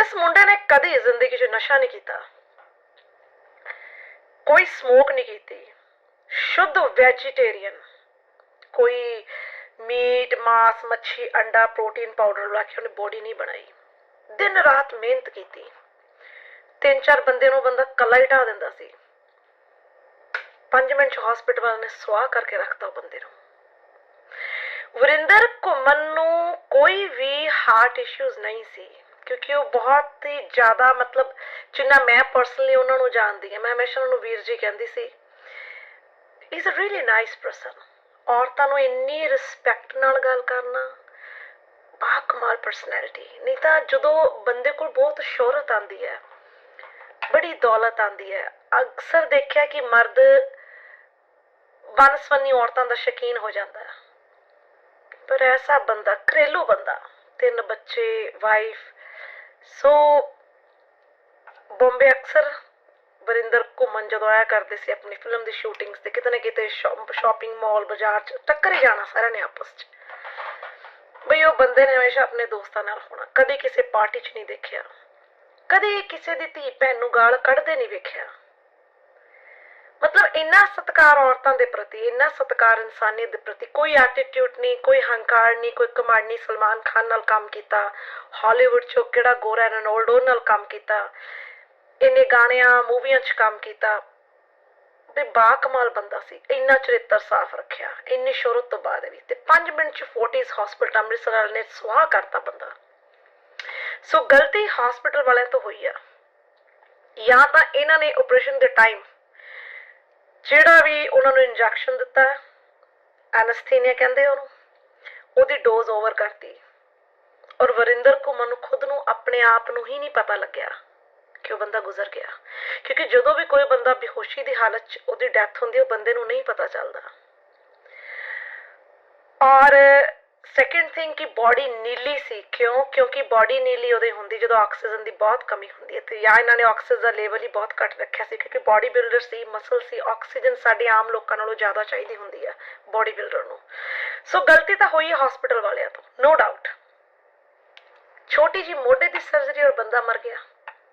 ਜਿਸ ਮੁੰਡੇ ਨੇ ਕਦੀ ਜ਼ਿੰਦਗੀ 'ਚ ਨਸ਼ਾ ਨਹੀਂ ਕੀਤਾ, ਕੋਈ ਸਮੋਕ ਨਹੀਂ ਕੀਤੀ, ਸ਼ੁੱਧ ਵੈਜੀਟੇਰੀਅਨ ਕੋਈ ਮੀਟ ਮਾਸ, ਮੱਛੀ, ਅੰਡਾ ਪ੍ਰੋਟੀਨ ਪਾਊਡਰ ਲਾ ਕੇ ਉਹਨੇ ਬੋਡੀ ਨਹੀਂ ਬਣਾਈ। ਦਿਨ ਰਾਤ ਮਿਹਨਤ ਕੀਤੀ। ਤਿੰਨ ਚਾਰ ਬੰਦੇ ਨੂੰ ਬੰਦਾ ਕੱਲਾ ਹੀ ਢਾ ਦਿੰਦਾ ਸੀ। 5 ਮਿੰਟ ਚ ਹਸਪੀਟਲ ਵਾਲਿਆਂ ਨੇ ਸਵਾਹ ਕਰਕੇ ਰੱਖਤਾ ਉਹ ਬੰਦੇ ਨੂੰ। ਵਰਿੰਦਰ ਘੁੰਮਣ ਨੂੰ ਕੋਈ ਵੀ ਹਾਰਟ ਇਸ਼ੂਜ਼ ਨਹੀਂ ਸੀ। ਕਿਉਂਕਿ ਉਹ ਬਹੁਤ ਹੀ ਜ਼ਿਆਦਾ ਮਤਲਬ ਜਿੰਨਾ ਮੈਂ ਪਰਸਨਲੀ ਉਹਨਾਂ ਨੂੰ ਜਾਣਦੀ ਹਾਂ, ਮੈਂ ਹਮੇਸ਼ਾ ਉਹਨਾਂ ਨੂੰ ਵੀਰ ਜੀ ਕਹਿੰਦੀ ਸੀ is a really nice person ਔਰਤਾਂ ਨੂੰ ਇੰਨੀ ਰਿਸਪੈਕਟ ਨਾਲ ਗੱਲ ਕਰਨਾ ਬਾ ਕਮਾਲ ਪਰਸਨੈਲਿਟੀ ਨਹੀਂ ਤਾਂ ਜਦੋਂ ਬੰਦੇ ਕੋਲ ਬਹੁਤ ਸ਼ੋਹਰਤ ਆਂਦੀ ਹੈ, ਬੜੀ ਦੌਲਤ ਆਂਦੀ ਹੈ, ਅਕਸਰ ਦੇਖਿਆ ਕਿ ਮਰਦ ਵਨਸਵਨੀ ਔਰਤਾਂ ਦਾ ਸ਼ਕੀਨ ਹੋ ਜਾਂਦਾ ਹੈ। ਪਰ ਐਸਾ ਬੰਦਾ, ਘਰੇਲੂ ਬੰਦਾ, ਤਿੰਨ ਬੱਚੇ ਵਾਈਫ ਸੋ ਬੰਬੇ ਅਕਸਰ ਵਰਿੰਦਰ ਘੁੰਮਣ ਜਦੋਂ ਆਇਆ ਕਰਦੇ ਸੀ ਆਪਣੀ ਫਿਲਮ ਦੀ ਸ਼ੂਟਿੰਗਸ ਤੇ, ਕਿਤੇ ਨਾ ਕਿਤੇ ਸ਼ਾਪਿੰਗ ਮਾਲ ਬਾਜ਼ਾਰ ਚ ਟੱਕਰ ਹੀ ਜਾਣਾ ਸਾਰਿਆਂ ਨੇ ਆਪਸ ਚ। ਬਈ ਉਹ ਬੰਦੇ ਨੇ ਹਮੇਸ਼ਾ ਆਪਣੇ ਦੋਸਤਾਂ ਨਾਲ ਹੋਣਾ, ਕਦੇ ਕਿਸੇ ਪਾਰਟੀ 'ਚ ਨਹੀਂ ਦੇਖਿਆ। ਕਦੇ ਕਿਸੇ ਦੀ ਧੀ ਭੈਣ ਨੂੰ ਗਾਲ ਕੱਢਦੇ ਨਹੀਂ ਵੇਖਿਆ। ਮਤਲਬ ਇੰਨਾ ਸਤਿਕਾਰ ਔਰਤਾਂ ਦੇ ਪ੍ਰਤੀ, ਇੰਨਾ ਸਤਿਕਾਰ ਇਨਸਾਨੀਅਤ ਦੇ ਪ੍ਰਤੀ, ਕੋਈ ਐਟੀਟਿਊਡ ਨਹੀਂ, ਕੋਈ ਹੰਕਾਰ ਨਹੀਂ, ਕੋਈ ਕਮਾਂਡ ਨਹੀਂ, ਸਲਮਾਨ ਖਾਨ ਨਾਲ ਕੰਮ ਕੀਤਾ, ਹਾਲੀਵੁੱਡ 'ਚੋਂ ਕਿਹੜਾ ਗੋਰਾ ਰੋਨਾਲਡੋ ਨਾਲ ਕੰਮ ਕੀਤਾ, ਇੰਨੇ ਗਾਣਿਆਂ, ਮੂਵੀਆਂ 'ਚ ਕੰਮ ਕੀਤਾ, ਤੇ ਬਾ ਕਮਾਲ ਬੰਦਾ ਸੀ, ਇੰਨਾ ਚਰਿੱਤਰ ਸਾਫ਼ ਰੱਖਿਆ, ਇੰਨੀ ਸ਼ੋਹਰਤ ਤੋਂ ਬਾਅਦ ਵੀ, ਤੇ 5 ਮਿੰਟ 'ਚ ਫੋਰਟਿਸ ਹਸਪੀਟਲ ਅੰਮ੍ਰਿਤਸਰ ਵਾਲੇ ਨੇ ਸੁਆਹ ਕਰਤਾ ਬੰਦਾ। ਸੋ ਗਲਤੀ ਹਸਪੀਟਲ ਵਾਲਿਆਂ ਤੋਂ ਹੋਈ ਆ, ਜਾਂ ਤਾਂ ਇਹਨਾਂ ਨੇ ਆਪਰੇਸ਼ਨ ਦੇ ਟਾਈਮ ਜਿਹੜਾ ਵੀ ਉਹਨਾਂ ਨੂੰ ਇੰਜੈਕਸ਼ਨ ਦਿੱਤਾ ਐਨਸਥੀਨੀਆ ਕਹਿੰਦੇ ਉਹਨੂੰ, ਉਹਦੀ ਡੋਜ਼ ਓਵਰ ਕਰਤੀ। ਔਰ ਵਰਿੰਦਰ ਘੁੰਮਣ ਨੂੰ ਖੁਦ ਨੂੰ ਆਪਣੇ ਆਪ ਨੂੰ ਹੀ ਨਹੀਂ ਪਤਾ ਲੱਗਿਆ ਕਿ ਉਹ ਬੰਦਾ ਗੁਜ਼ਰ ਗਿਆ। ਕਿਉਂਕਿ ਜਦੋਂ ਵੀ ਕੋਈ ਬੰਦਾ ਬੇਹੋਸ਼ੀ ਦੀ ਹਾਲਤ 'ਚ ਉਹਦੀ ਡੈਥ ਹੁੰਦੀ ਉਹ ਬੰਦੇ ਨੂੰ ਨਹੀਂ ਪਤਾ ਚੱਲਦਾ। ਔਰ ਸੈਕੰਡ ਥਿੰਗ ਕਿ ਬਾਡੀ ਨੀਲੀ ਸੀ ਕਿਉਂ ਕਿਉਂਕਿ ਬਾਡੀ ਨੀਲੀ ਉਹਦੇ ਹੁੰਦੀ ਜਦੋਂ ਆਕਸੀਜਨ ਦੀ ਬਹੁਤ ਕਮੀ ਹੁੰਦੀ ਹੈ ਤੇ ਜਾਂ ਇਹਨਾਂ ਨੇ ਆਕਸੀਜਨ ਦਾ ਲੈਵਲ ਹੀ ਬਹੁਤ ਘੱਟ ਰੱਖਿਆ ਸੀ ਕਿਉਂਕਿ ਬਾਡੀ ਬਿਲਡਰ ਸੀ ਮਸਲ ਸੀ ਆਕਸੀਜਨ ਸਾਡੇ ਆਮ ਲੋਕਾਂ ਨਾਲੋਂ ਜ਼ਿਆਦਾ ਚਾਹੀਦੀ ਹੁੰਦੀ ਹੈ ਬਾਡੀ ਬਿਲਡਰ ਨੂੰ ਸੋ ਗਲਤੀ ਤਾਂ ਹੋਈ ਹੈ ਹਸਪੀਟਲ ਵਾਲਿਆਂ ਤੋਂ ਨੋ ਡਾਊਟ ਛੋਟੀ ਜੀ ਮੋਢੇ ਦੀ ਸਰਜਰੀ ਔਰ ਬੰਦਾ ਮਰ ਗਿਆ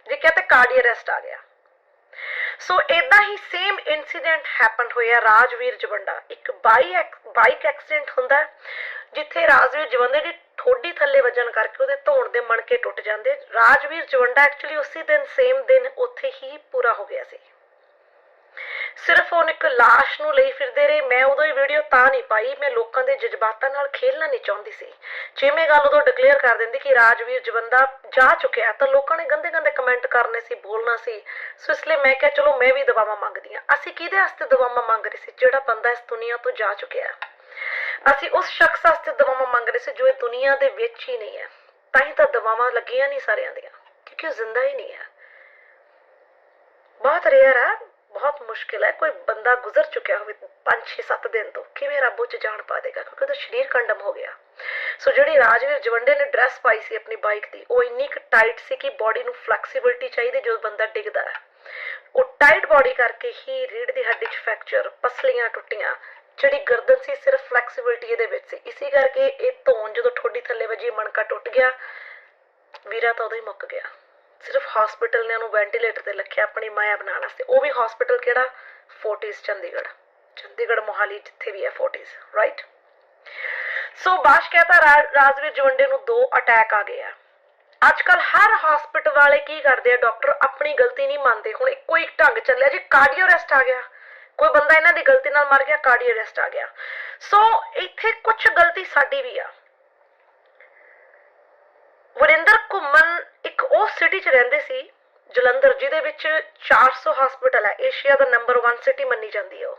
ਜੇ ਕਹਤੇ ਕਾਰਡੀ ਅਰੈਸਟ ਆ ਗਿਆ ਸੋ ਇਦਾਂ ਹੀ ਸੇਮ ਇਨਸੀਡੈਂਟ ਹੈਪਨ ਹੋਇਆ ਰਾਜਵੀਰ ਜਵੰਡਾ। ਇੱਕ ਬਾਈ ਬਾਈਕ ਐਕਸੀਡੈਂਟ ਹੁੰਦਾ ਜਿੱਥੇ ਰਾਜਵੀਰ ਜਵੰਡੇ ਦੀ ਠੋਡੀ ਥੱਲੇ ਵੱਜਣ ਕਰਕੇ ਉਹਦੇ ਧੌਣ ਦੇ ਮਣਕੇ ਟੁੱਟ ਜਾਂਦੇ। ਰਾਜਵੀਰ ਜਵੰਡਾ ਐਕਚੁਅਲੀ ਉਸੇ ਦਿਨ ਸੇਮ ਦਿਨ ਉੱਥੇ ਹੀ ਪੂਰਾ ਹੋ ਗਿਆ ਸੀ। ਸਿਰਫ ਉਹਨ ਇੱਕ ਲਾਸ਼ ਨੂੰ ਲਈ ਫਿਰਦੇ ਰਹੇ। ਮੈਂ ਉਦੋਂ ਇਹ ਵੀਡੀਓ ਤਾਂ ਨਹੀਂ ਪਾਈ। ਮੈਂ ਲੋਕਾਂ ਦੇ ਜਜ਼ਬਾਤਾਂ ਨਾਲ ਖੇਲਣਾ ਨਹੀਂ ਚਾਹੁੰਦੀ ਸੀ। ਜੇ ਮੈਂ ਗੱਲ ਉਦੋਂ ਡਿਕਲੇਅਰ ਕਰ ਦਿੰਦੀ ਕਿ ਰਾਜਵੀਰ ਜਵੰਦਾ ਜਾ ਚੁੱਕਿਆ ਤਾਂ ਲੋਕਾਂ ਨੇ ਗੰਦੇ ਗੰਦੇ ਕਮੈਂਟ ਕਰਨੇ ਸੀ, ਬੋਲਣਾ ਸੀ। ਸੋ ਇਸ ਲਈ ਮੈਂ ਕਿਹਾ, ਚਲੋ, ਮੈਂ ਵੀ ਦਵਾਵਾਂ ਮੰਗਦੀ ਹਾਂ। ਅਸੀਂ ਕਿਹਦੇ ਵਾਸਤੇ ਦਵਾਵਾਂ ਮੰਗ ਰਹੇ ਸੀ? ਜਿਹੜਾ ਬੰਦਾ ਇਸ ਦੁਨੀਆ ਤੋਂ ਜਾ ਚੁੱਕਿਆ ਅਸੀਂ ਉਸ ਸ਼ਖਸ ਵਾਸਤੇ ਦਵਾਵਾਂ ਮੰਗ ਰਹੇ ਸੀ ਜੋ ਇਹ ਦੁਨੀਆ ਦੇ ਵਿੱਚ ਹੀ ਨਹੀਂ ਹੈ। ਤਾਂ ਹੀ ਤਾਂ ਦਵਾਵਾਂ ਲੱਗੀਆਂ ਨਹੀਂ ਸਾਰਿਆਂ ਦੀਆਂ, ਕਿਉਂਕਿ ਉਹ ਜ਼ਿੰਦਾ ਹੀ ਨਹੀਂ ਹੈ। ਬਹੁਤ ਰੇਅਰ ਹੈ ਬਹੁਤ ਮੁਸ਼ਕਿਲ ਹੈ। ਕੋਈ ਬੰਦਾ ਗੁਜ਼ਰ ਚੁੱਕਿਆ ਹੋਵੇ 5 6 7 ਦਿਨ ਤੋਂ, ਕਿਵੇਂ ਰੱਬ ਉਹ ਜਾਣ ਪਾ ਦੇਗਾ? ਕਿਉਂਕਿ ਉਹਦਾ ਸਰੀਰ ਕੰਡਮ ਹੋ ਗਿਆ। ਸੋ ਜਿਹੜੀ ਰਾਜਵੀਰ ਜਵੰਡੇ ਨੇ ਡਰੈਸ ਪਾਈ ਸੀ ਆਪਣੀ ਬਾਈਕ ਦੀ, ਉਹ ਇੰਨੀ ਕੁ ਟਾਈਟ ਸੀ ਕਿ ਬਾਡੀ ਨੂੰ ਫਲੈਕਸੀਬਿਲਟੀ ਚਾਹੀਦੀ ਜਦੋਂ ਬੰਦਾ ਡਿੱਗਦਾ ਹੈ। ਉਹ ਟਾਈਟ ਬਾਡੀ ਕਰਕੇ ਹੀ ਰੀੜ ਦੀ ਹੱਡੀ 'ਚ ਫ੍ਰੈਕਚਰ ਪਸਲੀਆਂ ਟੁੱਟੀਆਂ, ਜਿਹੜੀ ਗਰਦਨ ਸੀ ਸਿਰਫ ਫਲੈਕਸੀਬਿਲਟੀ ਇਹਦੇ ਵਿੱਚ ਸੀ। ਇਸੇ ਕਰਕੇ ਇਹ ਧੋਣ ਜਦੋਂ ਠੋਡੀ ਥੱਲੇ ਵੱਜੀ, ਮਣਕਾ ਟੁੱਟ ਗਿਆ, ਵੀਰਾ ਤਾਂ ਉਦੋਂ ਹੀ ਮੁੱਕ ਗਿਆ। ਸਿਰਫ ਹਸਪੀਟਲ ਨੇ ਉਹਨੂੰ ਵੈਂਟੀਲੇਟਰ ਤੇ ਰੱਖਿਆ, ਆਪਣੀ ਮਾਇਆ ਬਣਾਉਣ ਵਾਸਤੇ। ਉਹ ਵੀ ਹਸਪੀਟਲ ਕਿਹੜਾ? ਫੋਰਟਿਸ ਚੰਡੀਗੜ੍ਹ। ਚੰਡੀਗੜ੍ਹ ਮੋਹਾਲੀ ਜਿੱਥੇ ਵੀ ਹੈ ਫੋਰਟਿਸ ਰਾਈਟ ਸੋ ਬਾਸ਼ ਕਹਤਾ ਰਾਜਵੀਰ ਜਵੰਡੇ ਨੂੰ ਦੋ ਅਟੈਕ ਆ ਗਏ ਆ। ਅੱਜ ਕੱਲ ਹਰ ਹਸਪੀਟਲ ਵਾਲੇ ਕੀ ਕਰਦੇ ਆ ਡਾਕਟਰ ਆਪਣੀ ਗਲਤੀ ਨਹੀਂ ਮੰਨਦੇ। ਹੁਣ ਇੱਕੋ ਇੱਕ ਢੰਗ ਚੱਲਿਆ, ਜੀ ਕਾਰਡੀਓ ਅਰੈਸਟ ਆ ਗਿਆ, ਕੋਈ ਬੰਦਾ ਇਹਨਾਂ ਦੀ ਗਲਤੀ ਨਾਲ ਮਰ ਗਿਆ ਕਾਰਡੀਓ ਅਰੈਸਟ ਆ ਗਿਆ। ਸੋ ਇੱਥੇ ਕੁਝ ਗਲਤੀ ਸਾਡੀ ਵੀ ਆ ਵਰਿੰਦਰ ਘੁੰਮਣ ਇੱਕ ਉਹ ਸਿਟੀ 'ਚ ਰਹਿੰਦੇ ਸੀ, ਜਲੰਧਰ, ਜਿਹਦੇ ਵਿੱਚ 400 ਹਸਪੀਟਲ ਹੈ ਏਸ਼ੀਆ ਦਾ ਨੰਬਰ 1 ਸਿਟੀ ਮੰਨੀ ਜਾਂਦੀ ਹੈ ਉਹ।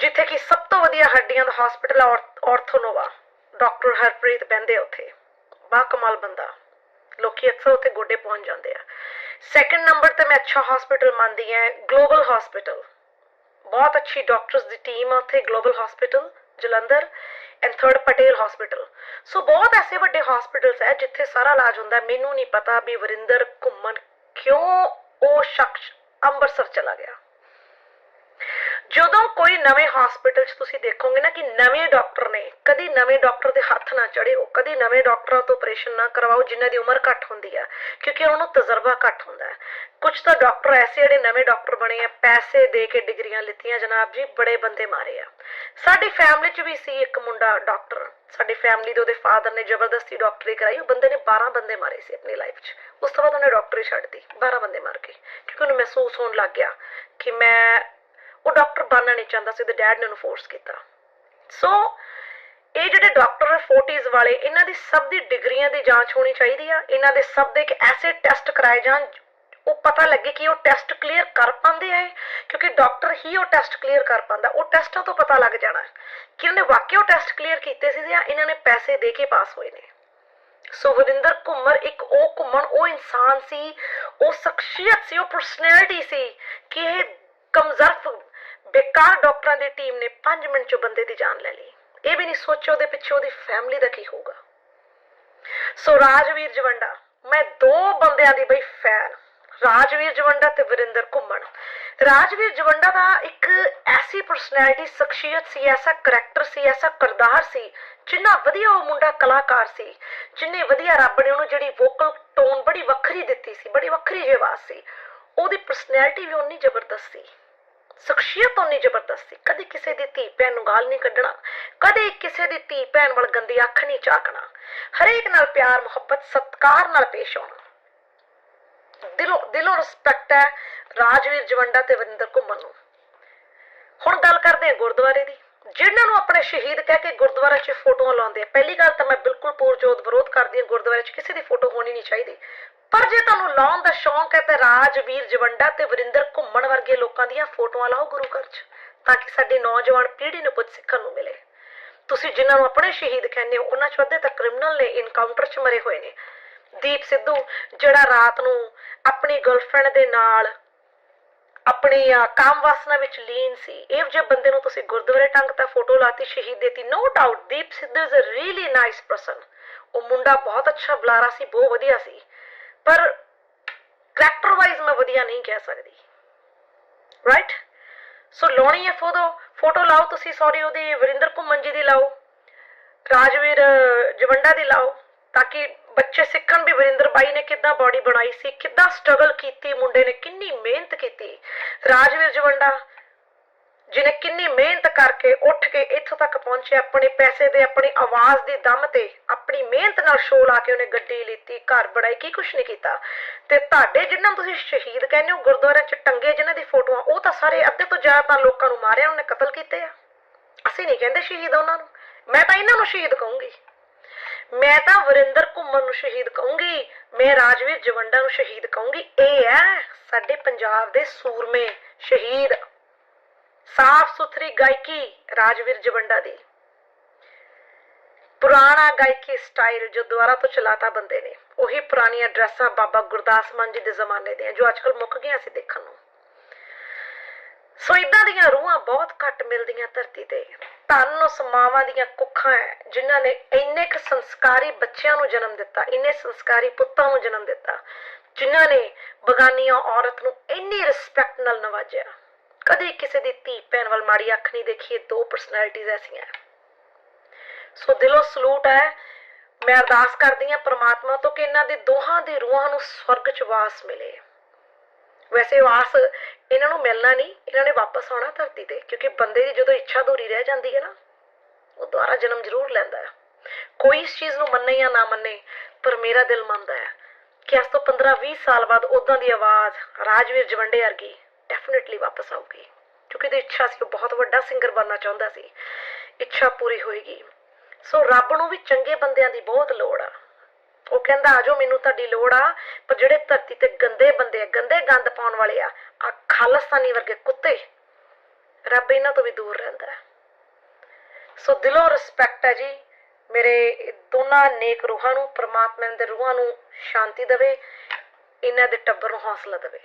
ਜਿੱਥੇ ਕਿ ਸਭ ਤੋਂ ਵਧੀਆ ਹੱਡੀਆਂ ਦਾ ਹਸਪੀਟਲ ਹੈ ਆਰਥੋਨੋਵਾ ਡਾਕਟਰ ਹਰਪ੍ਰੀਤ ਬਹਿੰਦੇ ਉੱਥੇ। ਬਾ ਕਮਾਲ ਬੰਦਾ। ਲੋਕੀ ਅਕਸਰ ਉੱਥੇ ਗੋਡੇ ਪਹੁੰਚ ਜਾਂਦੇ ਆ। ਸੈਕੰਡ ਨੰਬਰ ਤੇ ਮੈਂ ਅੱਛਾ ਹਸਪੀਟਲ ਮੰਨਦੀ ਹਾਂ ਗਲੋਬਲ ਹਸਪੀਟਲ ਬਹੁਤ ਅੱਛੀ ਡਾਕਟਰਸ ਦੀ ਟੀਮ ਆ ਉੱਥੇ global hospital Jalandhar. And third Patel hospital so ਬਹੁਤ ਐਸੇ ਵੱਡੇ ਹਸਪੀਟਲਸ ਹੈ ਜਿੱਥੇ ਸਾਰਾ ਇਲਾਜ ਹੁੰਦਾ ਮੈਨੂੰ ਨਹੀਂ ਪਤਾ ਵੀ ਵਰਿੰਦਰ ਘੁੰਮਣ ਕਿਉਂ ਉਹ ਸ਼ਖਸ ਅੰਮ੍ਰਿਤਸਰ ਚਲਾ ਗਿਆ ਜਦੋਂ ਕੋਈ ਨਵੇਂ ਹਸਪੀਟਲ 'ਚ ਤੁਸੀਂ ਦੇਖੋਗੇ ਨਾ ਕਿ ਨਵੇਂ ਡਾਕਟਰ ਨੇ, ਕਦੀ ਨਵੇਂ ਡਾਕਟਰ ਦੇ ਹੱਥ ਨਾ ਚੜਿਓ ਕਦੀ ਨਵੇਂ ਡਾਕਟਰਾਂ ਤੋਂ ਆਪਰੇਸ਼ਨ ਨਾ ਕਰਵਾਓ ਜਿਨ੍ਹਾਂ ਦੀ ਉਮਰ ਘੱਟ ਹੁੰਦੀ ਆ, ਕਿਉਂਕਿ ਉਹਨਾਂ ਨੂੰ ਤਜਰਬਾ ਘੱਟ ਹੁੰਦਾ ਹੈ। ਕੁਝ ਤਾਂ ਡਾਕਟਰ ਐਸੇ ਜਿਹੜੇ ਨਵੇਂ ਡਾਕਟਰ ਬਣੇ ਆ, ਪੈਸੇ ਦੇ ਕੇ ਡਿਗਰੀਆਂ ਲਿੱਤੀਆਂ ਜਨਾਬ ਜੀ, ਬੜੇ ਬੰਦੇ ਮਾਰੇ ਆ। ਸਾਡੀ ਫੈਮਿਲੀ 'ਚ ਵੀ ਸੀ ਇੱਕ ਮੁੰਡਾ ਡਾਕਟਰ ਸਾਡੀ ਫੈਮਿਲੀ ਦੇ ਉਹਦੇ ਫਾਦਰ ਨੇ ਜ਼ਬਰਦਸਤੀ ਡਾਕਟਰੀ ਕਰਾਈ, ਉਹ ਬੰਦੇ ਨੇ 12 ਬੰਦੇ ਮਾਰੇ ਸੀ ਆਪਣੀ ਲਾਈਫ 'ਚ। ਉਸ ਤੋਂ ਬਾਅਦ ਉਹਨੇ ਡਾਕਟਰੀ ਛੱਡ ਦਿੱਤੀ 12 ਬੰਦੇ ਮਾਰ ਕੇ ਕਿਉਂਕਿ ਉਹਨੂੰ ਮਹਿਸੂਸ ਹੋਣ ਲੱਗ ਗਿਆ ਕਿ ਮੈਂ ਉਹ ਡਾਕਟਰ ਬਣਨਾ ਨਹੀਂ ਚਾਹੁੰਦਾ ਸੀ, ਉਹਦੇ ਡੈਡ ਨੇ ਉਹਨੂੰ ਫੋਰਸ ਕੀਤਾ। ਸੋ ਇਹ ਜਿਹੜੇ ਡਾਕਟਰ 40s ਵਾਲੇ, ਇਹਨਾਂ ਦੀ ਸਭ ਦੀ ਡਿਗਰੀਆਂ ਦੀ ਜਾਂਚ ਹੋਣੀ ਚਾਹੀਦੀ ਆ। ਇਹਨਾਂ ਦੇ ਸਭ ਦੇ ਇੱਕ ਐਸੇ ਟੈਸਟ ਕਰਾਏ ਜਾਣ, ਉਹ ਪਤਾ ਲੱਗੇ ਕਿ ਉਹ ਟੈਸਟ ਕਲੀਅਰ ਕਰ ਪਾਉਂਦੇ ਆ ਕਿਉਂਕਿ ਡਾਕਟਰ ਹੀ ਉਹ ਟੈਸਟ ਕਲੀਅਰ ਕਰ ਪਾਉਂਦਾ। ਉਹ ਟੈਸਟਾਂ ਤੋਂ ਪਤਾ ਲੱਗ ਜਾਣਾ। ਕਿ ਇਹਨਾਂ ਨੇ ਵਾਕਿਆ ਉਹ ਟੈਸਟ ਕਲੀਅਰ ਕੀਤੇ ਸੀ ਜਾਂ ਇਹਨਾਂ ਨੇ ਪੈਸੇ ਦੇ ਕੇ ਪਾਸ ਹੋਏ ਨੇ। ਸੋ ਵਰਿੰਦਰ ਘੁੰਮਰ ਇੱਕ ਉਹ ਘੁੰਮਣ, ਉਹ ਇਨਸਾਨ ਸੀ, ਉਹ ਸ਼ਖਸੀਅਤ ਸੀ, ਉਹ ਪਰਸਨੈਲਿਟੀ ਸੀ ਕਿ ਇਹ ਕਮਜ਼ਰਫ ਬੇਕਾਰ ਡਾਕਟਰਾਂ ਦੀ ਟੀਮ ਨੇ 5 ਮਿੰਟ ਚ ਬੰਦੇ ਦੀ ਜਾਨ ਲੈ ਲਈ। ਇਹ ਵੀ ਨਹੀਂ ਸੋਚਿਆ ਉਹਦੇ ਪਿੱਛੇ ਉਹਦੀ ਫੈਮਿਲੀ ਦਾ ਕੀ ਹੋਊਗਾ। ਸੋ ਰਾਜਵੀਰ ਜਵੰਡਾ, ਮੈਂ ਦੋ ਬੰਦਿਆਂ ਦੀ ਬਈ ਫੈਨ ਰਾਜਵੀਰ ਜਵੰਡਾ ਤੇ ਵਰਿੰਦਰ ਘੁੰਮਣ। ਰਾਜਵੀਰ ਜਵੰਡਾ ਦਾ ਇੱਕ ਐਸੀ ਪਰਸਨੈਲਿਟੀ ਸ਼ਖਸੀਅਤ ਸੀ, ਐਸਾ ਕਰੈਕਟਰ ਸੀ, ਐਸਾ ਕਿਰਦਾਰ ਸੀ, ਜਿੰਨਾ ਵਧੀਆ ਉਹ ਮੁੰਡਾ ਕਲਾਕਾਰ ਸੀ, ਜਿੰਨੇ ਵਧੀਆ ਰੱਬ ਨੇ ਉਹਨੂੰ ਜਿਹੜੀ ਵੋਕਲ ਟੋਨ ਬੜੀ ਵੱਖਰੀ ਦਿੱਤੀ ਸੀ, ਬੜੀ ਵੱਖਰੀ ਜਿਹੀ ਆਵਾਜ਼ ਸੀ। ਉਹਦੀ ਪਰਸਨੈਲਿਟੀ ਵੀ ਉਨੀ ਜ਼ਬਰਦਸਤ ਸੀ। ਸ਼ਖਸੀਅਤ ਉਨੀ ਜ਼ਬਰਦਸਤ ਕਦੇ ਕਿਸੇ ਦੀ ਧੀ ਭੈਣ ਨੂੰ ਗਾਲ ਨਹੀਂ ਕੱਢਣਾ, ਕਦੇ ਕਿਸੇ ਦੀ ਧੀ ਭੈਣ ਵੱਲ ਗੰਦੀ ਅੱਖ ਨਹੀਂ ਚਾਕਣਾ ਹਰੇਕ ਨਾਲ ਪਿਆਰ, ਮੁਹੱਬਤ, ਸਤਿਕਾਰ ਨਾਲ ਪੇਸ਼ ਆਉਣਾ ਦਿਲੋਂ ਦਿਲੋਂ ਰਿਸਪੈਕਟ ਹੈ ਰਾਜਵੀਰ ਜਵੰਡਾ ਤੇ ਵਰਿੰਦਰ ਘੁੰਮਣ ਨੂੰ। ਹੁਣ ਗੱਲ ਕਰਦੇ ਹਾਂ ਗੁਰਦੁਆਰੇ ਦੀ। ਜਿਨ੍ਹਾਂ ਨੂੰ ਆਪਣੇ ਸ਼ਹੀਦ ਕਹਿ ਕੇ ਗੁਰਦੁਆਰੇ 'ਚ ਫੋਟੋਆਂ ਲਾਉਂਦੇ ਆ। ਪਹਿਲੀ ਗੱਲ ਤਾਂ ਮੈਂ ਬਿਲਕੁਲ ਪੂਰਜੋਤ ਵਿਰੋਧ ਕਰਦੀ ਹਾਂ। ਗੁਰਦੁਆਰੇ 'ਚ ਕਿਸੇ ਦੀ ਫੋਟੋ ਹੋਣੀ ਨਹੀਂ ਚਾਹੀਦੀ। ਪਰ ਜੇ ਤੁਹਾਨੂੰ ਲਾਉਣ ਦਾ ਸ਼ੌਂਕ ਹੈ ਤਾਂ ਰਾਜਵੀਰ ਜਵੰਡਾ ਤੇ ਵਰਿੰਦਰ ਘੁੰਮਣ ਵਰਗੇ ਲੋਕਾਂ ਦੀਆਂ ਫੋਟੋਆਂ ਲਾਓ ਗੁਰੂ ਘਰ 'ਚ ਤਾਂ ਕਿ ਸਾਡੀ ਨੌਜਵਾਨ ਪੀੜ੍ਹੀ ਨੂੰ ਕੁਝ ਸਿੱਖਣ ਨੂੰ ਮਿਲੇ। ਤੁਸੀਂ ਜਿਨ੍ਹਾਂ ਨੂੰ ਆਪਣੇ ਸ਼ਹੀਦ ਕਹਿੰਦੇ ਹੋ ਉਹਨਾਂ 'ਚ ਅੱਧੇ ਤਾਂ ਕ੍ਰਿਮੀਨਲ ਨੇ ਇਨਕਾਊਂਟਰ 'ਚ ਮਰੇ ਹੋਏ ਨੇ। ਦੀਪ ਸਿੱਧੂ ਜਿਹੜਾ ਰਾਤ ਨੂੰ ਆਪਣੀ ਗਰਲਫ੍ਰੈਂਡ ਦੇ ਨਾਲ ਆਪਣੀ ਅਹ, ਕਾਮ ਵਾਸਨਾ ਵਿੱਚ ਲੀਨ ਸੀ ਇਹ ਜੇ ਬੰਦੇ ਨੂੰ ਤੁਸੀਂ ਗੁਰਦੁਆਰੇ ਟੰਗਤਾ ਫੋਟੋ ਲਾਤੀ ਸ਼ਹੀਦ ਦੇਤੀ। No doubt Deep Sidhu is a really nice person ਉਹ ਮੁੰਡਾ ਬਹੁਤ ਅੱਛਾ ਬੁਲਾਰਾ ਸੀ ਬਹੁਤ ਵਧੀਆ ਸੀ। ਪਰ ਕਰੈਕਟਰ ਵਾਈਜ਼ ਮੈਂ ਵਧੀਆ ਨਹੀਂ ਕਹਿ ਸਕਦੀ। ਰਾਈਟ ਸੋ ਲਾਉਣੀ ਹੈ ਫੋਟੋ ਫੋਟੋ ਲਾਓ ਤੁਸੀਂ ਸੌਰੀ ਉਹਦੀ ਵਰਿੰਦਰ ਘੁੰਮਣ ਜੀ ਦੀ ਲਾਓ, ਰਾਜਵੀਰ ਜਵੰਡਾ ਦੀ ਲਾਓ, ਤਾਂ ਕਿ ਬੱਚੇ ਸਿੱਖਣ ਵੀ ਵਰਿੰਦਰ ਬਾਈ ਨੇ ਕਿੱਦਾਂ ਬਾਡੀ ਬਣਾਈ ਸੀ, ਕਿੱਦਾਂ ਸਟਰਗਲ ਕੀਤੀ ਮੁੰਡੇ ਨੇ, ਕਿੰਨੀ ਮਿਹਨਤ ਕੀਤੀ। ਰਾਜਵੀਰ, ਜਵੰਡਾ ਜਿਹਨੇ ਕਿੰਨੀ ਮਿਹਨਤ ਕਰਕੇ ਉੱਠ ਕੇ ਇੱਥੋਂ ਤੱਕ ਪਹੁੰਚੇ ਆਪਣੇ ਪੈਸੇ ਦੇ, ਆਪਣੀ ਆਵਾਜ਼ ਦੇ ਦਮ ਤੇ, ਆਪਣੀ ਮਿਹਨਤ ਨਾਲ ਸ਼ੋਅ ਲਾ ਕੇ ਉਹਨੇ ਗੱਡੀ ਲਿੱਤੀ, ਘਰ ਬਣਾਈ, ਕੀ ਕੁਛ ਨਹੀਂ ਕੀਤਾ। ਤੇ ਤੁਹਾਡੇ ਜਿਨ੍ਹਾਂ ਨੂੰ ਤੁਸੀਂ ਸ਼ਹੀਦ ਕਹਿੰਦੇ ਹੋ ਗੁਰਦੁਆਰੇ 'ਚ ਟੰਗੇ ਜਿਨ੍ਹਾਂ ਦੀ ਫੋਟੋਆਂ, ਉਹ ਤਾਂ ਸਾਰੇ ਅੱਧੇ ਤੋਂ ਜ਼ਿਆਦਾ ਤਾਂ ਲੋਕਾਂ ਨੂੰ ਮਾਰਿਆ, ਉਹਨੇ ਕਤਲ ਕੀਤੇ ਆ। ਅਸੀਂ ਨਹੀਂ ਕਹਿੰਦੇ ਸ਼ਹੀਦ ਉਹਨਾਂ ਨੂੰ। ਮੈਂ ਤਾਂ ਇਹਨਾਂ ਨੂੰ ਸ਼ਹੀਦ ਕਹੂੰਗੀ। ਮੈਂ ਤਾਂ ਵਰਿੰਦਰ ਘੁੰਮਣ ਨੂੰ ਸ਼ਹੀਦ ਕਹੂੰਗੀ। ਮੈਂ ਰਾਜਵੀਰ ਜਵੰਡਾ ਨੂੰ ਸ਼ਹੀਦ ਕਹੂੰਗੀ। ਇਹ ਹੈ ਸਾਡੇ ਪੰਜਾਬ ਦੇ ਸੂਰਮੇ ਸ਼ਹੀਦ। ਸਾਫ਼ ਸੁਥਰੀ ਗਾਇਕੀ ਰਾਜਵੀਰ ਜਵੰਡਾ ਦੀ। ਪੁਰਾਣਾ ਗਾਇਕੀ ਸਟਾਈਲ ਜੋ ਦੁਆਰਾ ਤੋਂ ਚਲਾਤਾ ਬੰਦੇ ਨੇ, ਉਹੀ ਪੁਰਾਣੀਆਂ ਡਰੈਸਾਂ ਬਾਬਾ ਗੁਰਦਾਸ ਮਾਨ ਜੀ ਦੇ ਜ਼ਮਾਨੇ ਦੀਆਂ, ਜੋ ਅੱਜਕੱਲ ਮੁੱਕ ਗਈਆਂ ਸੀ ਦੇਖਣ ਨੂੰ। ਸੋ ਇਦਾਂ ਦੀਆਂ ਰੂਹਾਂ ਬਹੁਤ ਘੱਟ ਮਿਲਦੀਆਂ ਧਰਤੀ ਤੇ। ਧੰਨ ਉਸ ਮਾਵਾਂ ਦੀਆਂ ਕੁੱਖਾਂ ਹੈ ਜਿਨ੍ਹਾਂ ਨੇ ਇੰਨੇ ਕੁ ਸੰਸਕਾਰੀ ਬੱਚਿਆਂ ਨੂੰ ਜਨਮ ਦਿੱਤਾ, ਇੰਨੇ ਸੰਸਕਾਰੀ ਪੁੱਤਾਂ ਨੂੰ ਜਨਮ ਦਿੱਤਾ, ਜਿਨ੍ਹਾਂ ਨੇ ਬਗਾਨੀਆਂ ਔਰਤ ਨੂੰ ਇੰਨੀ ਰਿਸਪੈਕਟ ਨਾਲ ਨਵਾਜਿਆ। ਕਦੇ ਕਿਸੇ ਦੀ ਧੀ ਭੈਣ ਵੱਲ ਮਾੜੀ ਅੱਖ ਨਹੀਂ ਦੇਖੀ ਦੋ ਪਰਸਨੈਲਿਟੀਜ਼ ਐਸੀਆਂ ਸੋ ਦਿਲੋਂ ਸਲੂਟ ਹੈ ਮੈਂ ਅਰਦਾਸ ਕਰਦੀ ਹਾਂ ਪ੍ਰਮਾਤਮਾ ਤੋਂ ਕਿ ਇਹਨਾਂ ਦੇ ਦੋਹਾਂ ਦੇ ਰੂਹਾਂ ਨੂੰ ਸਵਰਗ 'ਚ ਵਾਸ ਮਿਲੇ। ਵੈਸੇ ਵਾਸ ਇਹਨਾਂ ਨੂੰ ਮਿਲਣਾ ਨਹੀਂ, ਇਹਨਾਂ ਨੇ ਵਾਪਸ ਆਉਣਾ ਧਰਤੀ ਤੇ, ਕਿਉਂਕਿ ਬੰਦੇ ਦੀ ਜਦੋਂ ਇੱਛਾ ਅਧੂਰੀ ਰਹਿ ਜਾਂਦੀ ਹੈ ਨਾ, ਉਹ ਦੁਬਾਰਾ ਜਨਮ ਜ਼ਰੂਰ ਲੈਂਦਾ ਹੈ। ਕੋਈ ਇਸ ਚੀਜ਼ ਨੂੰ ਮੰਨੇ ਜਾਂ ਨਾ ਮੰਨੇ, ਪਰ ਮੇਰਾ ਦਿਲ ਮੰਨਦਾ ਹੈ ਕਿ ਅੱਜ ਤੋਂ 15-20 ਸਾਲ ਬਾਅਦ ਉਦਾਂ ਦੀ ਆਵਾਜ਼ ਰਾਜਵੀਰ ਜਵੰਡੇ ਵਰਗੀ ਡੈਫੀਨਿਟਲੀ ਵਾਪਸ ਆਊਗੀ। ਕਿਉਂਕਿ ਉਹਦੀ ਇੱਛਾ ਸੀ, ਉਹ ਬਹੁਤ ਵੱਡਾ ਸਿੰਗਰ ਬਣਨਾ ਚਾਹੁੰਦਾ ਸੀ। ਇੱਛਾ ਪੂਰੀ ਹੋਏਗੀ। ਸੋ ਰੱਬ ਨੂੰ ਵੀ ਚੰਗੇ ਬੰਦਿਆਂ ਦੀ ਬਹੁਤ ਲੋੜ ਆ। ਉਹ ਕਹਿੰਦਾ ਆਜੋ ਮੈਨੂੰ ਤੁਹਾਡੀ ਲੋੜ ਆ, ਪਰ ਜਿਹੜੇ ਧਰਤੀ ਤੇ ਗੰਦੇ ਬੰਦੇ ਆ, ਗੰਦੇ ਗੰਦ ਪਾਉਣ ਵਾਲੇ ਆ ਆ ਖਾਲਸਤਾਨੀ ਵਰਗੇ ਕੁੱਤੇ, ਰੱਬ ਇਹਨਾਂ ਤੋਂ ਵੀ ਦੂਰ ਰਹਿੰਦਾ ਸੋ ਦਿਲੋਂ ਰਿਸਪੈਕਟ ਹੈ ਜੀ, ਮੇਰੇ ਦੋਨਾਂ ਨੇਕ ਰੂਹਾਂ ਨੂੰ, ਪ੍ਰਮਾਤਮਾ ਦੇ ਰੂਹਾਂ ਨੂੰ ਸ਼ਾਂਤੀ ਦੇਵੇ, ਇਹਨਾਂ ਦੇ ਟੱਬਰ ਨੂੰ ਹੌਸਲਾ ਦੇਵੇ।